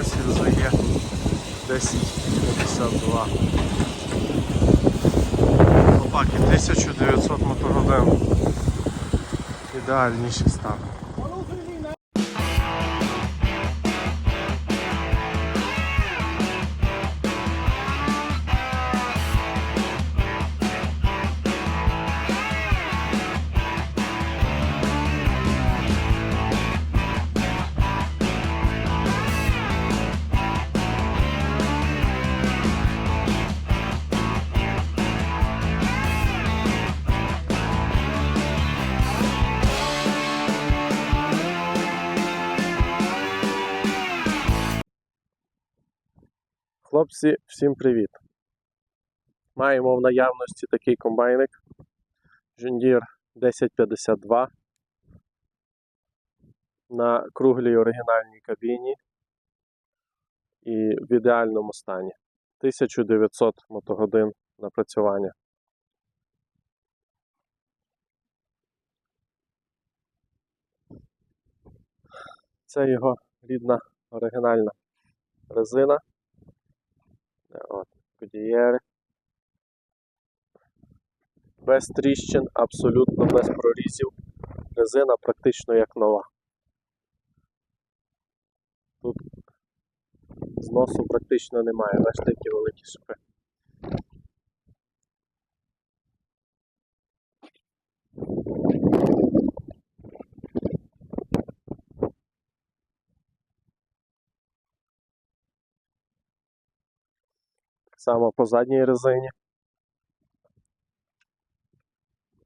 Ось він вже є 1052. Хлопаки, 1900 мотогодин. Ідеальніший стан. Хлопці, всім привіт! Маємо в наявності такий комбайник John 1052 на круглій оригінальній кабіні і в ідеальному стані. 1900 мотогодин напрацювання. Це його рідна оригінальна резина. Е, От, Кудієри. Без тріщин, абсолютно без прорізів. Резина практично як нова. Тут зносу практично немає, бачите, такі великі шипи. Само по задній резині.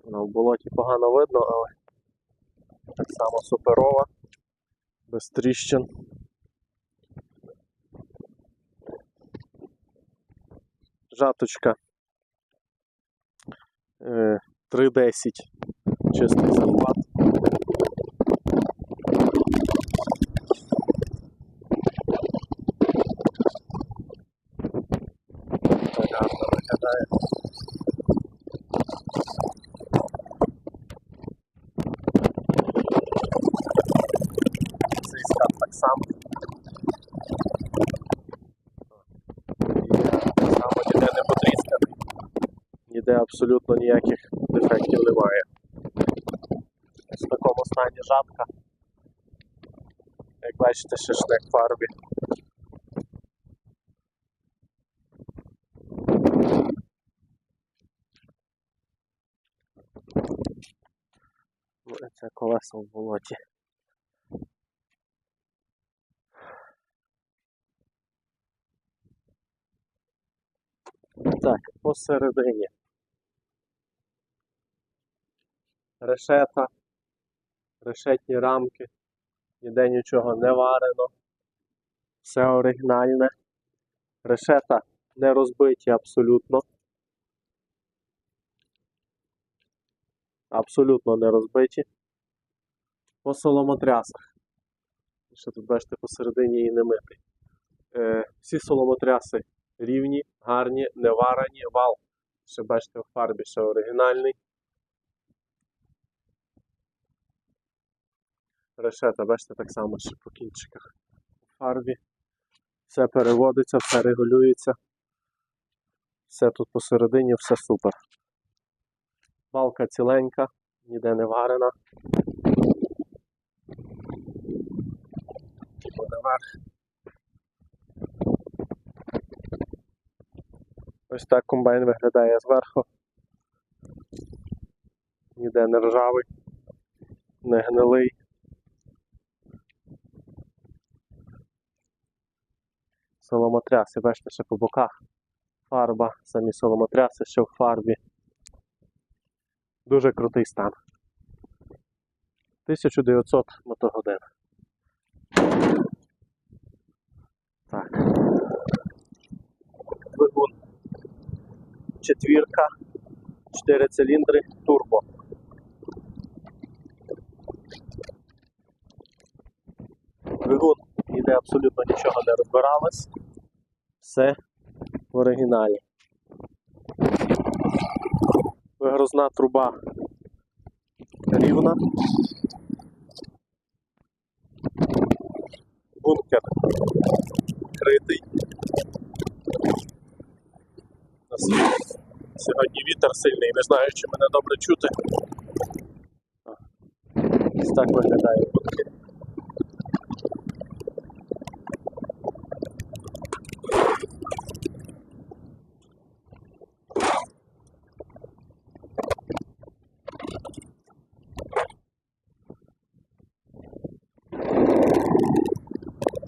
Ну, в болоті погано видно, але так само суперова, без тріщин. Жаточка е, 3.10 чистий захват. Так гарно виглядає. Цей скат так само. І так само ніде не потрісканий. Ніде абсолютно ніяких дефектів немає. В такому стані жатка. Як бачите, шишник в фарбі. Ну, Це колесо в болоті. Так, посередині. Решета, решетні рамки, ніде нічого не варено. Все оригінальне. Решета не розбиті абсолютно. Абсолютно не розбиті. По соломотрясах. Ще тут бачите посередині і не митий. Е, всі соломотряси рівні, гарні, не варені, вал. Ще бачите в фарбі ще оригінальний. Решета, бачите, так само ще по кінчиках фарбі. Все переводиться, все регулюється. Все тут посередині, все супер. Балка ціленька, ніде не варена. Ось так комбайн виглядає зверху. Ніде не ржавий, не гнилий. Соломотряси, бачите, ще по боках. Фарба, самі соломотряси, ще в фарбі. Дуже крутий стан. 1900 мотогодин. Так. Двигун. Четвірка. 4 циліндри, турбо. Двигун ніде абсолютно нічого не розбиралось. Все в оригіналі. Вигрузна труба рівна. бункер критий. Сьогодні вітер сильний, не знаю, чи мене добре чути. Ось так виглядає бункер.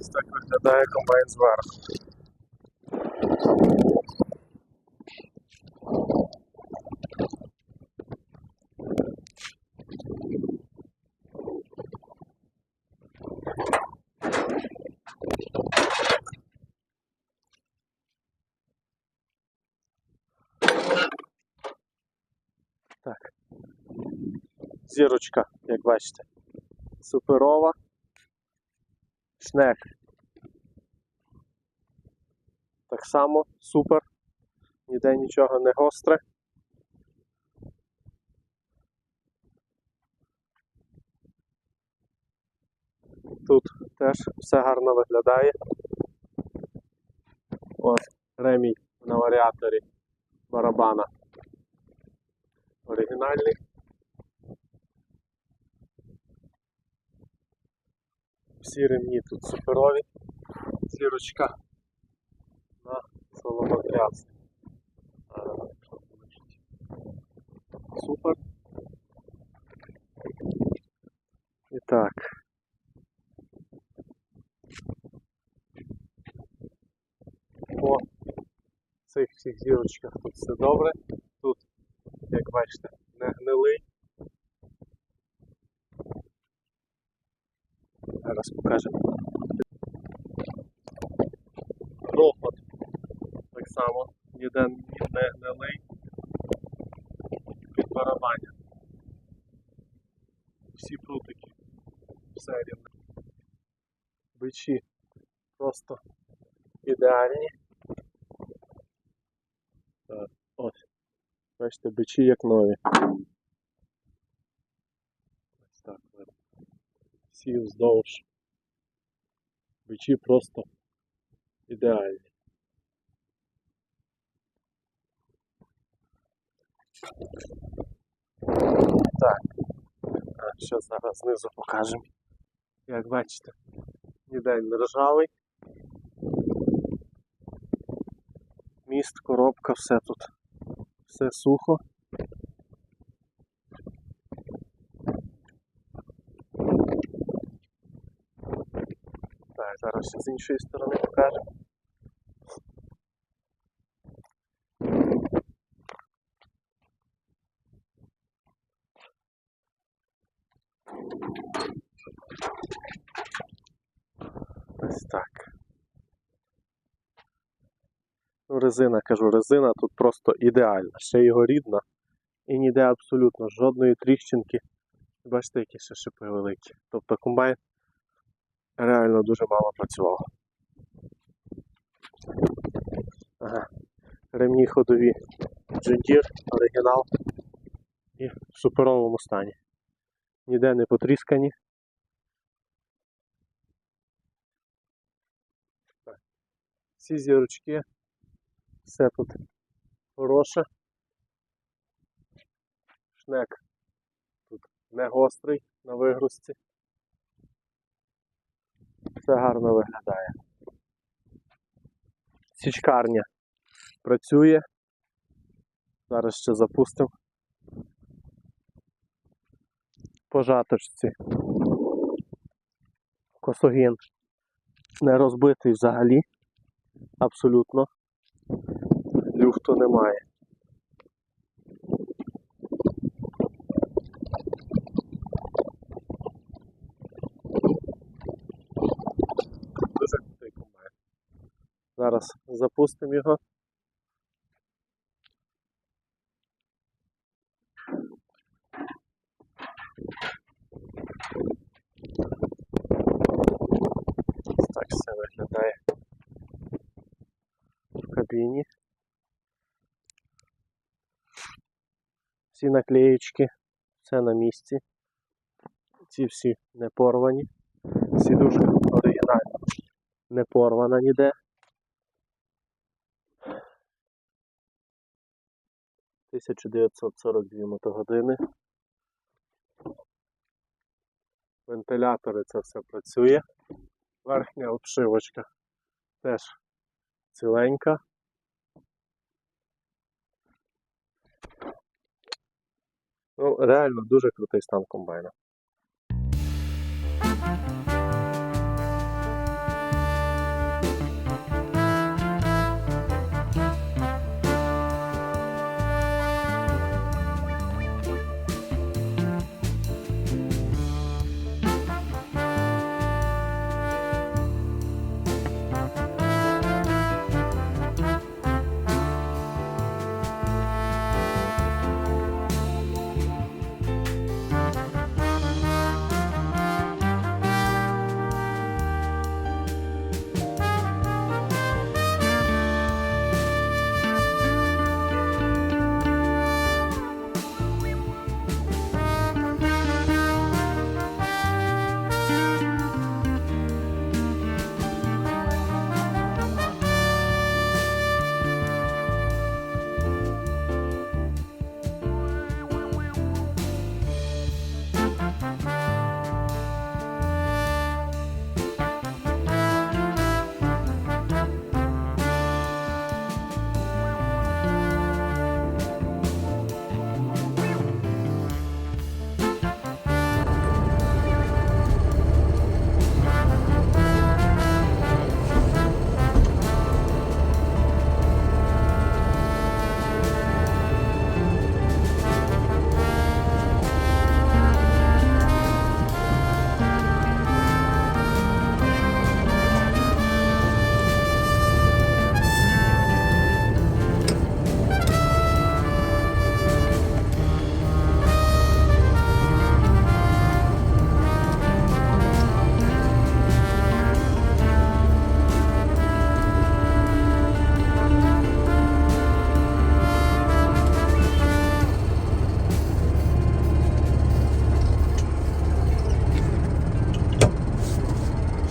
Ось так виглядає комбайн зверху. Так. Зірочка, як бачите. Суперова. Шнек. Так само супер. Ніде нічого не гостре. Тут теж все гарно виглядає. От ремій на варіаторі барабана. Оригінальний. Всі ремні тут суперові. Зірочка на соломотряс. Супер. І так. По цих всіх зірочках тут все добре. Тут, як бачите, не гнилий. Зараз покажемо. Грохот. Само ніде не гнилий. Під барабаня. Всі прутики. Все рівне. Бичі просто ідеальні. Так, ось. Бачите, бичі як нові. Ось так. Всі вздовж. Бичі просто ідеальні. Так. А, що зараз знизу покажемо. Як бачите, ніде не ржавий. Міст, коробка, все тут. Все сухо. Так, зараз ще з іншої сторони покажемо. Ось так. Ну, резина, кажу, резина тут просто ідеальна. Ще його рідна. І ніде абсолютно жодної тріщинки. Бачите, які ще шипи великі. Тобто комбайн реально дуже мало працював. Ага. Ремні ходові John оригінал і в суперовому стані. Ніде не потріскані. Всі зірочки, все тут хороше. Шнек тут не гострий на вигрузці. Все гарно виглядає. Січкарня працює. Зараз ще запустимо. По жаточці. Косогін не розбитий взагалі. Абсолютно. Люфту немає. Зараз запустимо його. Так все виглядає в. Всі наклеєчки, все на місці. Ці всі не порвані. Сідушка оригінальна. Не порвана ніде. 1942 мотогодини. Вентилятори це все працює. Верхня обшивочка теж ціленька. Ну, реально дуже крутий стан комбайна.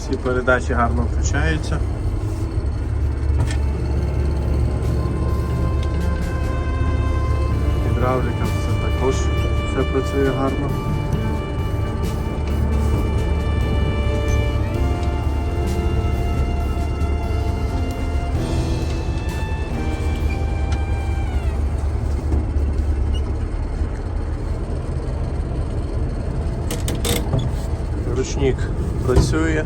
Всі передачі гарно включаються. Гідравліка все також все працює гарно. Ручник працює.